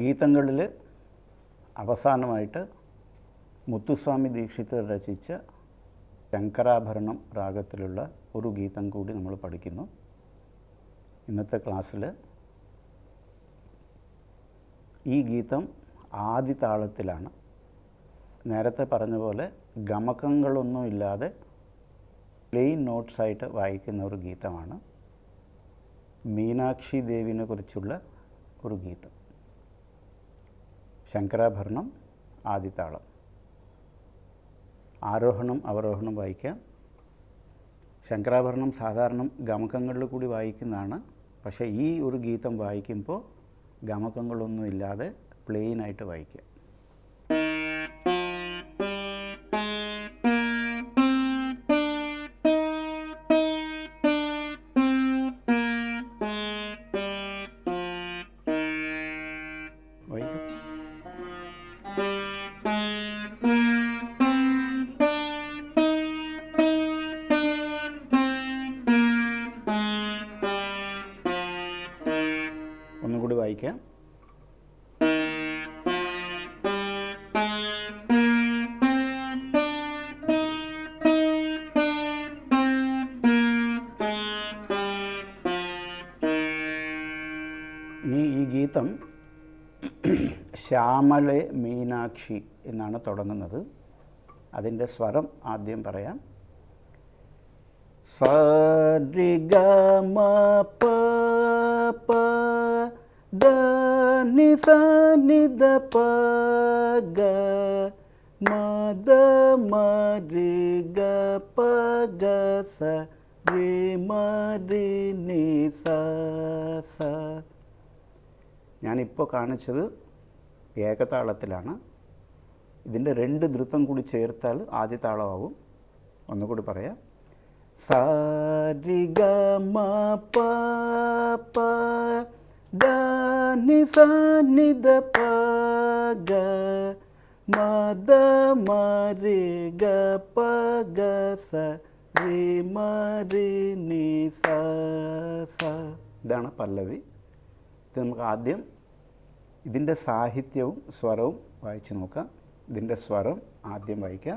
ഗീതങ്ങളിൽ അവസാനമായിട്ട് മുത്തുസ്വാമി ദീക്ഷിതർ രചിച്ച ശങ്കരാഭരണം രാഗത്തിലുള്ള ഒരു ഗീതം കൂടി നമ്മൾ പഠിക്കുന്നു. ഇന്നത്തെ ക്ലാസ്സിൽ ഈ ഗീതം ആദ്യ താളത്തിലാണ് നേരത്തെ പറഞ്ഞ പോലെ ഗമകങ്ങളൊന്നും ഇല്ലാതെ പ്ലെയിൻ നോട്ട്സായിട്ട് വായിക്കുന്ന ഒരു ഗീതമാണ്. മീനാക്ഷി ദേവിനെ കുറിച്ചുള്ള ഒരു ഗീതം. ശങ്കരാഭരണം ആദിത്താളം ആരോഹണം അവരോഹണം വായിക്കാം. ശങ്കരാഭരണം സാധാരണ ഗമകങ്ങളിൽ കൂടി വായിക്കുന്നതാണ്. പക്ഷേ ഈ ഒരു ഗീതം വായിക്കുമ്പോൾ ഗമകങ്ങളൊന്നും ഇല്ലാതെ പ്ലെയിനായിട്ട് വായിക്കുക വായിക്കാം ഇനി ഈ ഗീതം ശ്യാമളെ മീനാക്ഷി എന്നാണ് തുടങ്ങുന്നത്. അതിന്റെ സ്വരം ആദ്യം പറയാം. സരി ഗ മ പ പ ദ മ രി ഗ പ ഗ സ രി മ രി നി സ. സ ഞാനിപ്പോൾ കാണിച്ചത് ഏകതാളത്തിലാണ്. ഇതിന്റെ രണ്ട് ധൃത്തം കൂടി ചേർത്താൽ ആദ്യ താളമാവും ഒന്നുകൂടി പറയാം. സാരി ഗ മ പ നി സ നി ദ പ ഗ പഗ സ രി സ. ഇതാണ് പല്ലവി. ഇത് നമുക്ക് ആദ്യം ഇതിന്റെ സാഹിത്യവും സ്വരവും വായിച്ചു നോക്കാം. ഇതിന്റെ സ്വരം ആദ്യം വായിക്കോ.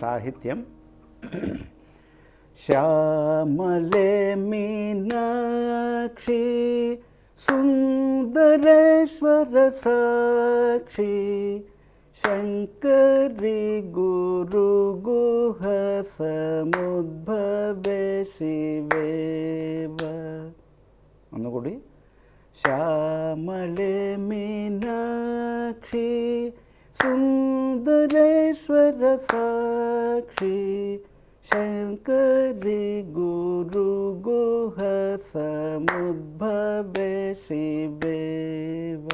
സാഹിത്യം. ശ്യാമലേ മീനാക്ഷി സുന്ദരേശ്വര സാക്ഷി ശങ്കരി ഗുരു ഗുഹ സമുദ്ഭവേ ശിവേവ ഒന്നുകൂടി. ശ്യാമലേ മീനാക്ഷി സുന്ദരേശ്വര സാക്ഷി ശങ്കരി ഗുരു ഗുഹ സമുദ്ഭവേ ശിവേവ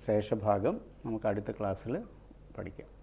ശേഷഭാഗം നമുക്ക് അടുത്ത ക്ലാസ്സിൽ പഠിക്കാം.